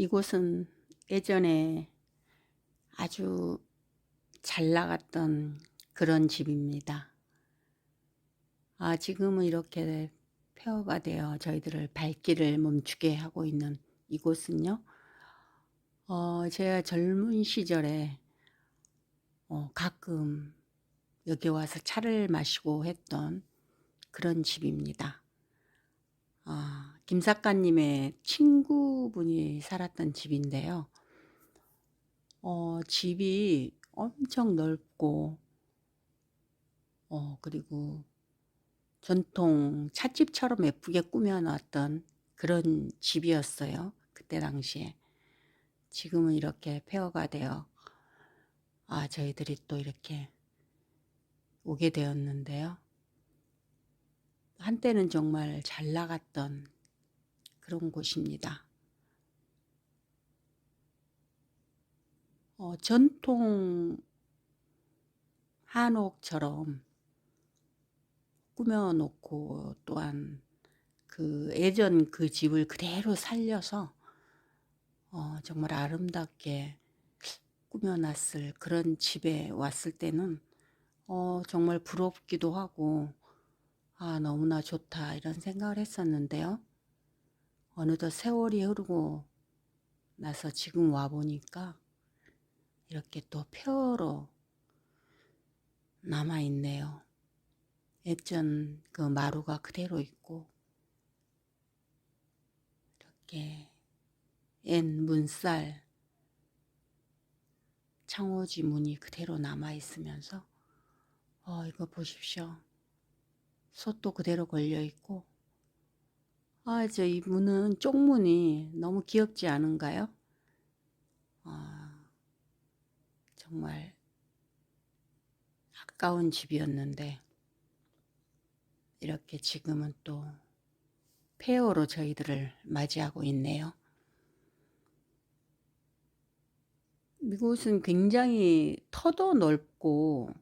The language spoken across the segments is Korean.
이곳은 예전에 아주 잘 나갔던 그런 집입니다. 아, 지금은 이렇게 폐허가 되어 저희들을 발길을 멈추게 하고 있는 이곳은요. 어, 제가 젊은 시절에 어, 가끔 여기 와서 차를 마시고 했던 그런 집입니다. 아, 김 작가님의 친구분이 살았던 집인데요. 어, 집이 엄청 넓고, 어, 그리고 전통 찻집처럼 예쁘게 꾸며놨던 그런 집이었어요. 그때 당시에. 지금은 이렇게 폐허가 되어, 아, 저희들이 또 이렇게 오게 되었는데요. 한때는 정말 잘 나갔던 그런 곳입니다. 어, 전통 한옥처럼 꾸며놓고 또한 그 예전 그 집을 그대로 살려서 어, 정말 아름답게 꾸며놨을 그런 집에 왔을 때는 어, 정말 부럽기도 하고 아, 너무나 좋다 이런 생각을 했었는데요. 어느덧 세월이 흐르고 나서 지금 와 보니까 이렇게 또 폐허로 남아 있네요. 예전 그 마루가 그대로 있고 이렇게 옛 문살 창호지 문이 그대로 남아 있으면서 어 이거 보십시오. 솥도 그대로 걸려 있고 아 저 이 문은 쪽문이 너무 귀엽지 않은가요? 아 정말 아까운 집이었는데 이렇게 지금은 또 폐허로 저희들을 맞이하고 있네요. 이곳은 굉장히 터도 넓고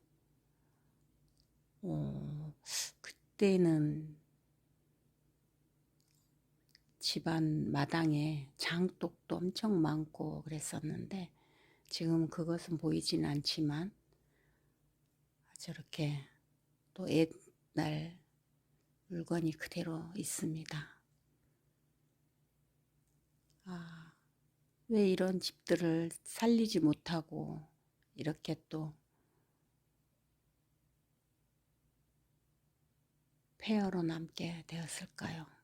어, 그때는 집안 마당에 장독도 엄청 많고 그랬었는데 지금 그것은 보이진 않지만 저렇게 또 옛날 물건이 그대로 있습니다. 아, 왜 이런 집들을 살리지 못하고 이렇게 또 폐허로 남게 되었을까요?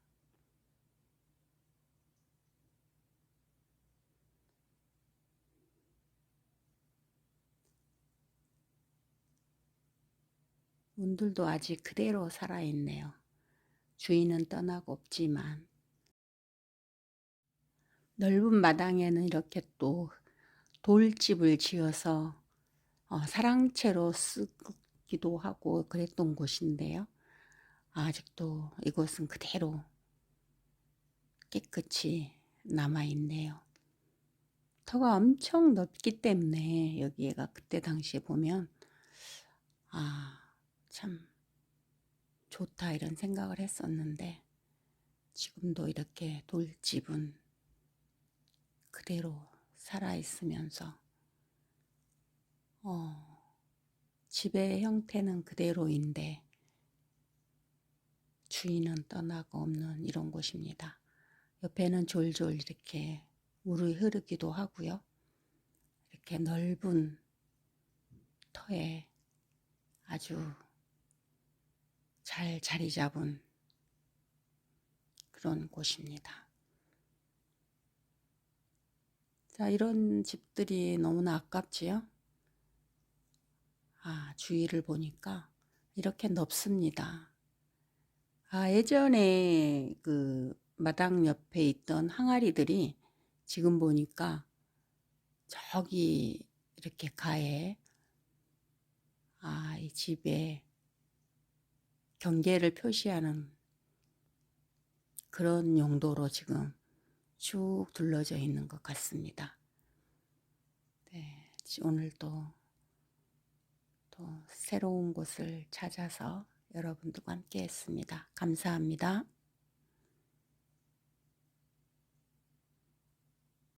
문들도 아직 그대로 살아있네요. 주인은 떠나고 없지만 넓은 마당에는 이렇게 또 돌집을 지어서 어, 사랑채로 쓰기도 하고 그랬던 곳인데요. 아직도 이곳은 그대로 깨끗이 남아있네요. 터가 엄청 넓기 때문에 여기가 그때 당시에 보면 아, 참 좋다 이런 생각을 했었는데 지금도 이렇게 돌집은 그대로 살아있으면서 어, 집의 형태는 그대로인데 주인은 떠나고 없는 이런 곳입니다. 옆에는 졸졸 이렇게 물이 흐르기도 하고요. 이렇게 넓은 터에 아주 잘 자리 잡은 그런 곳입니다. 자, 이런 집들이 너무나 아깝지요? 아, 주위를 보니까 이렇게 넓습니다. 아, 예전에 그 마당 옆에 있던 항아리들이 지금 보니까 저기 이렇게 가에 아, 이 집에 경계를 표시하는 그런 용도로 지금 쭉 둘러져 있는 것 같습니다. 네, 오늘도 또 새로운 곳을 찾아서 여러분들과 함께 했습니다. 감사합니다.